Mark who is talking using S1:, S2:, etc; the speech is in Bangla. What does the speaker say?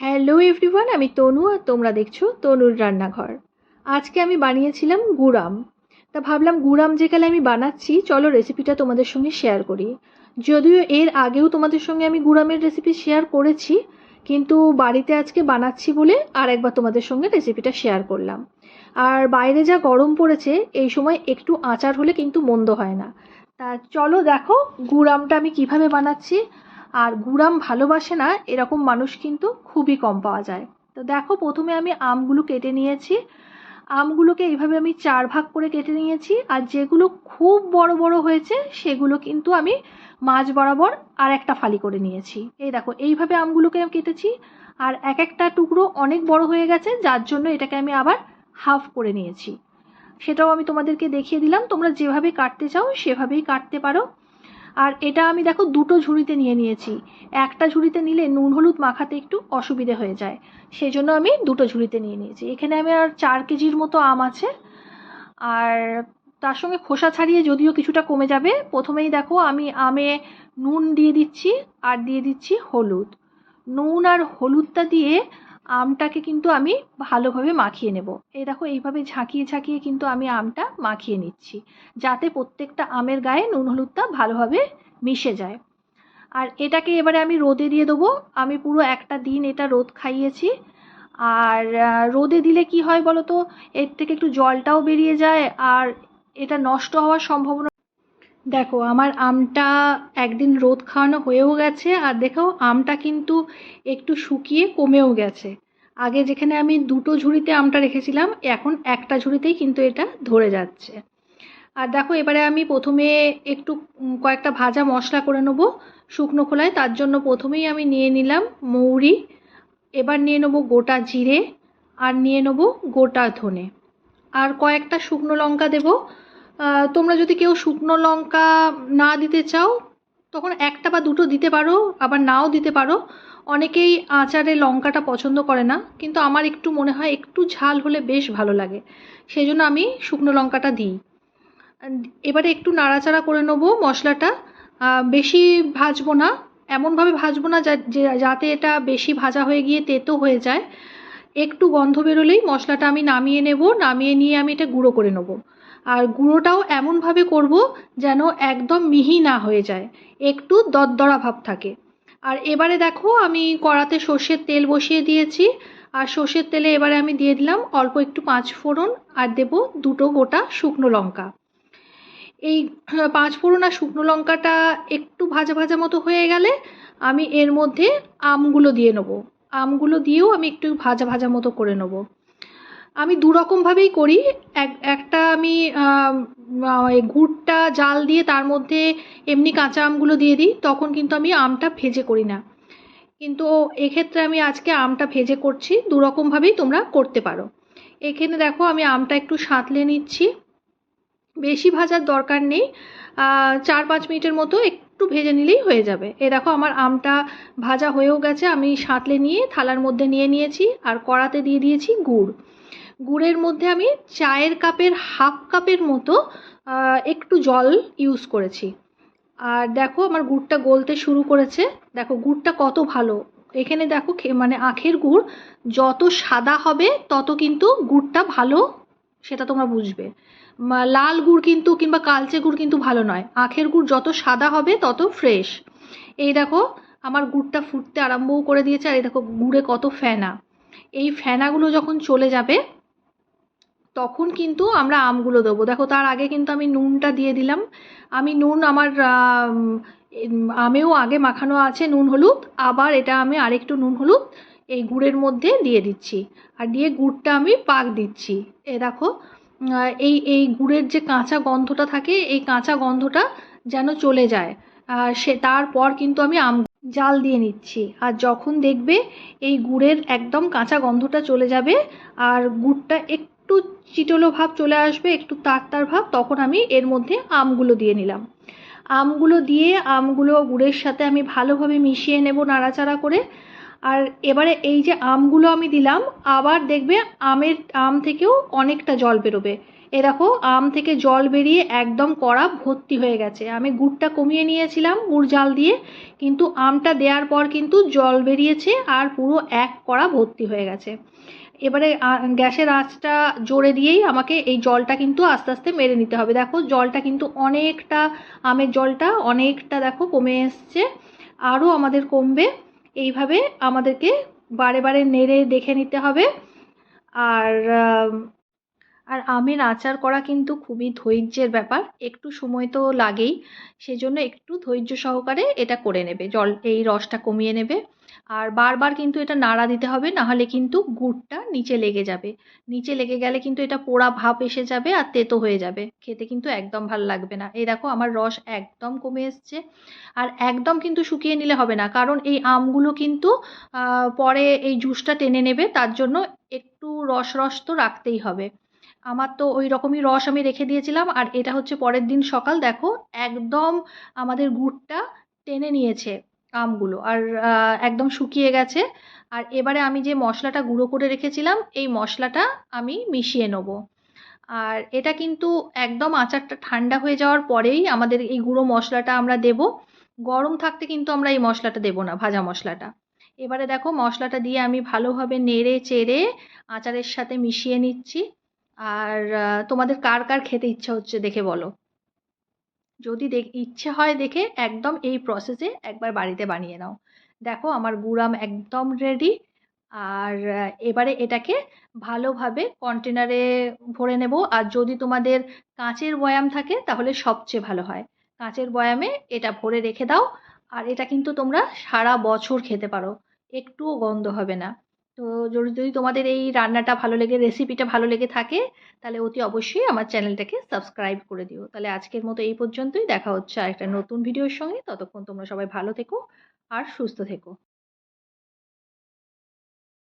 S1: হ্যালো এভরিওয়ান, আমি তনু আর তোমরা দেখছ তনুর রান্নাঘর। আজকে আমি বানিয়েছিলাম গুড়াম। তা ভাবলাম গুড়াম যেকালে আমি বানাচ্ছি, চলো রেসিপিটা তোমাদের সঙ্গে শেয়ার করি। যদিও এর আগেও তোমাদের সঙ্গে আমি গুড়ামের রেসিপি শেয়ার করেছি, কিন্তু বাড়িতে আজকে বানাচ্ছি বলে আর একবার তোমাদের সঙ্গে রেসিপিটা শেয়ার করলাম। আর বাইরে যা গরম পড়েছে, এই সময় একটু আচার হলে কিন্তু মন্দ হয় না। তা চলো দেখো গুড়ামটা আমি কীভাবে বানাচ্ছি। আর গুড়াম ভালোবাসে না, এরকম মানুষ কিন্তু খুবই কম পাওয়া যায়। তো দেখো, প্রথমে আমি আমগুলো কেটে নিয়েছি। আমগুলোকে এইভাবে আমি চার ভাগ করে কেটে নিয়েছি, আর যেগুলো খুব বড় বড় হয়েছে, সেগুলো কিন্তু আমি মাঝ বরাবর আর একটা ফালি করে নিয়েছি। এই দেখো, এইভাবে আমগুলোকে আমি কেটেছি, আর এক একটা টুকরো অনেক বড় হয়ে গেছে, যার জন্য এটাকে আমি আবার হাফ করে নিয়েছি। সেটাও আমি তোমাদেরকে দেখিয়ে দিলাম, তোমরা যেভাবে কাটতে চাও, সেভাবেই কাটতে পারো। আর এটা আমি দেখো দুটো ঝুড়িতে নিয়ে নিয়েছি। একটা ঝুড়িতে নিলে নুন হলুদ মাখাতে একটু অসুবিধে হয়ে যায়। সেই জন্য আমি দুটো ঝুড়িতে নিয়ে নিয়েছি। এখানে আমি আর চার কেজির মতো আম আছে। আর তার সঙ্গে খোসা ছাড়িয়ে যদিও কিছুটা কমে যাবে, প্রথমেই দেখো আমি আমে নুন দিয়ে দিচ্ছি আর দিয়ে দিচ্ছি হলুদ। নুন আর হলুদটা দিয়ে আমটাকে কিন্তু আমি ভালোভাবে মাখিয়ে নেব। এই দেখো, এইভাবে ঝাঁকিয়ে ঝাঁকিয়ে কিন্তু আমি আমটা মাখিয়ে নিচ্ছি, যাতে প্রত্যেকটা আমের গায়ে নুন হলুদটা ভালোভাবে মিশে যায়। আর এটাকে এবারে আমি রোদে দিয়ে দেবো। আমি পুরো একটা দিন এটা রোদ খাইয়েছি। আর রোদে দিলে কি হয় বলো তো? এর থেকে একটু জলটাও বেরিয়ে যায় আর এটা নষ্ট হওয়ার সম্ভাবনা দেখো, আমার আমটা একদিন রোদ খাওয়ানো হয়েও গেছে, আর দেখো, আমটা কিন্তু একটু শুকিয়ে কমেও গেছে। আগে যেখানে আমি দুটো ঝুড়িতে আমটা রেখেছিলাম, এখন একটা ঝুড়িতেই কিন্তু এটা ধরে যাচ্ছে। আর দেখো, এবারে আমি প্রথমে একটু কয়েকটা ভাজা মশলা করে নেব শুকনো খোলায়। তার জন্য প্রথমেই আমি নিয়ে নিলাম মৌরি, এবার নিয়ে নেব গোটা জিরে, আর নিয়ে নেব গোটা ধনে। আর কয়েকটা শুকনো লঙ্কা দেবো। তোমরা যদি কেউ শুকনো লঙ্কা না দিতে চাও, তখন একটা বা দুটো দিতে পারো, আবার নাও দিতে পারো। অনেকেই আচারে লঙ্কাটা পছন্দ করে না, কিন্তু আমার একটু মনে হয় একটু ঝাল হলে বেশ ভালো লাগে। সেই জন্য আমি শুকনো লঙ্কাটা দিই। এবারে একটু নাড়াচাড়া করে নেব মশলাটা। বেশি ভাজবো না, এমনভাবে ভাজবো না যাতে এটা বেশি ভাজা হয়ে গিয়ে তেতো হয়ে যায়। একটু গন্ধ বেরোলেই মশলাটা আমি নামিয়ে নেব, নামিয়ে নিয়ে আমি এটা গুঁড়ো করে নেব। আর গুঁড়োটাও এমনভাবে করব যেন একদম মিহি না হয়ে যায়, একটু দরদরা ভাব থাকে। আর এবারে দেখো আমি কড়াতে সর্ষের তেল বসিয়ে দিয়েছি, আর সর্ষের তেলে এবারে আমি দিয়ে দিলাম অল্প একটু পাঁচ ফোড়ন আর দেব দুটো গোটা শুকনো লঙ্কা। এই পাঁচ ফোড়ন আর শুকনো লঙ্কাটা একটু ভাজা ভাজা মতো হয়ে গেলে আমি এর মধ্যে আমগুলো দিয়ে নেব। আমগুলো দিয়েও আমি একটু ভাজা ভাজা মতো করে নেব। আমি দু রকমভাবেই করি। এক, একটা আমি গুড়টা, জাল দিয়ে তার মধ্যে এমনি কাঁচা আমগুলো দিয়ে দিই, তখন কিন্তু আমি আমটা ভেজে করি না। কিন্তু এক্ষেত্রে আমি আজকে আমটা ভেজে করছি দু রকমভাবেই তোমরা করতে পারো। এখানে দেখো আমি আমটা একটু সাঁতলে নিচ্ছি। বেশি ভাজার দরকার নেই। চার পাঁচ মিনিটের মতো একটু ভেজে নিলেই হয়ে যাবে। এ দেখো আমার আমটা ভাজা হয়েও গেছে, আমি সাঁতলে নিয়ে থালার মধ্যে নিয়ে নিয়েছি আর কড়াতে দিয়ে দিয়েছি গুড়। গুড়ের মধ্যে আমি চায়ের কাপের হাফ কাপের মতো একটু জল ইউজ করেছি। আর দেখো আমার গুড়টা গলতে শুরু করেছে। দেখো গুড়টা কত ভালো। এখানে দেখো মানে আখের গুড় যত সাদা হবে তত কিন্তু গুড়টা ভালো সেটা তোমরা বুঝবে। লাল গুড় কিন্তু কিংবা কালচে গুড় কিন্তু ভালো নয়। আখের গুড় যত সাদা হবে, তত ফ্রেশ এই দেখো, আমার গুড়টা ফুটতে আরম্ভও করে দিয়েছে, আর এই দেখো গুড়ে কত ফেনা। এই ফেনাগুলো যখন চলে যাবে, তখন কিন্তু আমরা আমগুলো দেবো। দেখো, তার আগে কিন্তু আমি নুনটা দিয়ে দিলাম। আমি নুন আমার আমেও আগে মাখানো আছে, নুন হলুদ। আবার এটা আমি আরেকটু নুন হলুদ এই গুড়ের মধ্যে দিয়ে দিচ্ছি। আর দিয়ে গুড়টা আমি পাক দিচ্ছি। এ দেখো এই এই গুড়ের যে কাঁচা গন্ধটা থাকে, এই কাঁচা গন্ধটা যেন চলে যায়। সে, তারপর কিন্তু আমি আম জাল দিয়ে নিচ্ছি। আর যখন দেখবে এই গুড়ের একদম কাঁচা গন্ধটা চলে যাবে, আর গুড়টা একটু চিটলো ভাব চলে আসবে, একটু তার তার ভাব, তখন আমি এর মধ্যে আমগুলো দিয়ে নিলাম। আমগুলো দিয়ে, আমগুলো গুড়ের সাথে আমি ভালোভাবে মিশিয়ে নেব নাড়াচাড়া করে। আর এবারে এই যে আমগুলো আমি দিলাম, আবার দেখবে আমের আম থেকেও অনেকটা জল বেরোবে। এ দেখো, আম থেকে জল বেরিয়ে একদম কড়া ভর্তি হয়ে গেছে। আমি গুড়টা কমিয়ে নিয়েছিলাম গুড় জাল দিয়ে, কিন্তু আমটা দেওয়ার পর কিন্তু জল বেরিয়েছে আর পুরো এক কড়া ভর্তি হয়ে গেছে। এবারে গ্যাসের আঁচটা জোরে দিয়েই আমাকে এই জলটা কিন্তু আস্তে আস্তে মেরে নিতে হবে। দেখো, জলটা কিন্তু অনেকটা, আমের জলটা অনেকটা দেখো কমে এসছে। আরও আমাদের কমবে। এইভাবে আমাদেরকে বারে বারে নেড়ে দেখে নিতে হবে। আর আর আমের আচার করা কিন্তু খুবই ধৈর্যের ব্যাপার। একটু সময় তো লাগেই, সেজন্য একটু ধৈর্য সহকারে এটা করে নেবে। জল, এই রসটা কমিয়ে নেবে। আর বারবার কিন্তু এটা নাড়া দিতে হবে, নাহলে কিন্তু গুড়টা নিচে লেগে যাবে। নিচে লেগে গেলে কিন্তু এটা পোড়া ভাব এসে যাবে আর তেতো হয়ে যাবে। খেতে কিন্তু একদম ভালো লাগবে না। এই দেখো আমার রস একদম কমে এসছে। আর একদম কিন্তু শুকিয়ে নিলে হবে না, কারণ এই আমগুলো কিন্তু পরে এই জুসটা টেনে নেবে, তার জন্য একটু রস রস তো রাখতেই হবে। আমার তো ওই রকমই রস আমি রেখে দিয়েছিলাম, আর এটা হচ্ছে পরের দিন সকাল, দেখো, একদম আমাদের গুড়টা টেনে নিয়েছে আমগুলো, আর একদম শুকিয়ে গেছে। আর এবারে আমি যে মশলাটা গুঁড়ো করে রেখেছিলাম, এই মশলাটা আমি মিশিয়ে নেব। আর এটা কিন্তু একদম আচারটা ঠান্ডা হয়ে যাওয়ার পরেই আমাদের এই গুঁড়ো মশলাটা আমরা দেব। গরম থাকতে কিন্তু আমরা এই মশলাটা দেব না, ভাজা মশলাটা। এবারে দেখো, মশলাটা দিয়ে আমি ভালোভাবে নেড়ে চেড়ে আচারের সাথে মিশিয়ে নিচ্ছি। আর তোমাদের কার কার খেতে ইচ্ছা হচ্ছে দেখে বলো। যদি ইচ্ছে হয় দেখে একদম এই প্রসেসে একবার বাড়িতে বানিয়ে নাও। দেখো আমার গুড়াম একদম রেডি আর এবারে এটাকে ভালোভাবে কন্টেনারে ভরে নেব। আর যদি তোমাদের কাঁচের বয়াম থাকে তাহলে সবচেয়ে ভালো হয়। কাঁচের বয়ামে এটা ভরে রেখে দাও। আর এটা কিন্তু তোমরা সারা বছর খেতে পারো। একটুও গন্ধ হবে না। তো যদি তোমাদের এই রান্নাটা ভালো লেগে রেসিপিটা ভালো লেগে থাকে, তাহলে অতি অবশ্যই আমার চ্যানেলটাকে সাবস্ক্রাইব করে দিও। তাহলে আজকের মতো এই পর্যন্তই। দেখা হচ্ছে আরেকটা নতুন ভিডিওর সঙ্গে। ততক্ষণ তোমরা সবাই ভালো থেকো আর সুস্থ থেকো।